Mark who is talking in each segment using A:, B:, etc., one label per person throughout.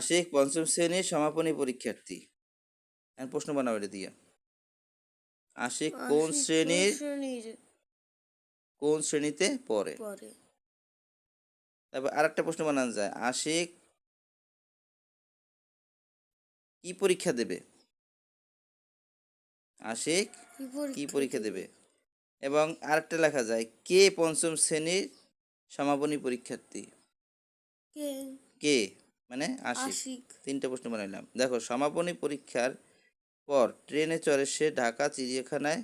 A: আশিক পঞ্চম শ্রেণির সমাপনী পরীক্ষার্থী। প্রশ্ন বানাও এটা দিয়া। আশিক কোন শ্রেণির? কোন শ্রেণীতে পড়ে?
B: পরে
A: তারপর আরেকটা প্রশ্ন বানানো যায়। আশিক কি পরীক্ষা দেবে? আশিক কি পরীক্ষা? দেবে? এবং আরেকটা লেখা যায় কে পঞ্চম শ্রেণির সমাপনী পরীক্ষার্থী?
B: কে?
A: মানে আশিক। তিনটা প্রশ্ন বানাইলাম। দেখো সমাপনী পরীক্ষার পর ট্রেনে চড়ে সে ঢাকা চিড়িয়াখানায়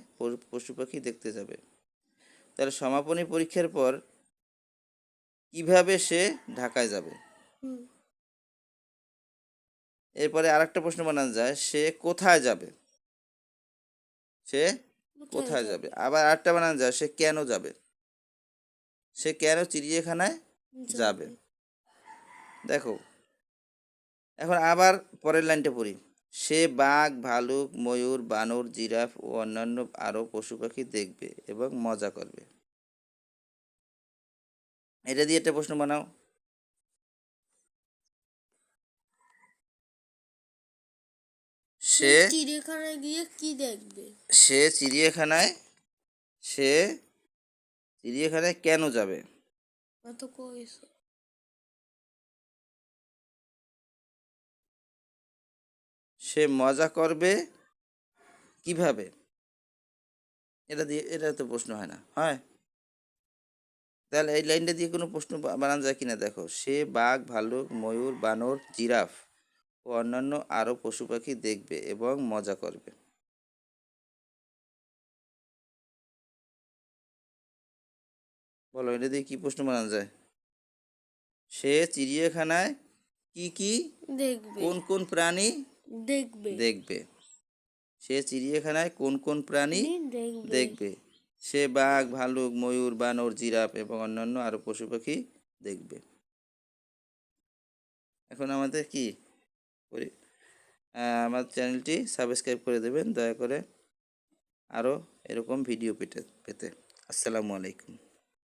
A: পশু- পাখি দেখতে যাবে। তাহলে সমাপনী পরীক্ষার পর কীভাবে সে ঢাকায় যাবে? এরপরে আরেকটা প্রশ্ন বানানো যায় সে কোথায় যাবে? সে কোথায় যাবে? আবার আরেকটা বানানো যায় সে কেন যাবে? সে কেন চিড়িয়াখানায় যাবে? দেখো এখন আবার পরের লাইনটা পড়ি। সে বাঘ ভালুক ময়ূর বানর জিরাফ ও অন্যান্য আরও পশু পাখি দেখবে এবং মজা করবে। এটা দিয়ে একটা প্রশ্ন বানাও। সে
B: চিড়িয়াখানায় গিয়ে কি দেখবে?
A: সে চিড়িয়াখানায় সে চিড়িয়াখানায় কেন যাবে?
B: অত কইছো।
A: সে মজা করবে কীভাবে? এটা দিয়ে এটা তো প্রশ্ন হয় না হয়? তাহলে এই লাইনটা দিয়ে কোনো প্রশ্ন বানানো যায় কিনা? দেখো সে বাঘ ভালুক ময়ূর বানর জিরাফ ও অন্যান্য আরও পশু পাখি দেখবে এবং মজা করবে। বলো এটা দিয়ে কি প্রশ্ন বানানো যায়? সে চিড়িয়াখানায় কি কি
B: দেখবে।
A: কোন কোন প্রাণী
B: দেখবে।
A: দেখবে। সে চিড়িয়াখানায় কোন কোন প্রাণী
B: দেখবে।
A: সে বাঘ ভালুক ময়ূর বানর জিরাফ এবং অন্যান্য আরও পশু পাখি দেখবে। এখন আমাদের কি করি? আমার চ্যানেলটি সাবস্ক্রাইব করে দেবেন দয়া করে আরও এরকম ভিডিও পেতে পেতে। আসসালামু আলাইকুম।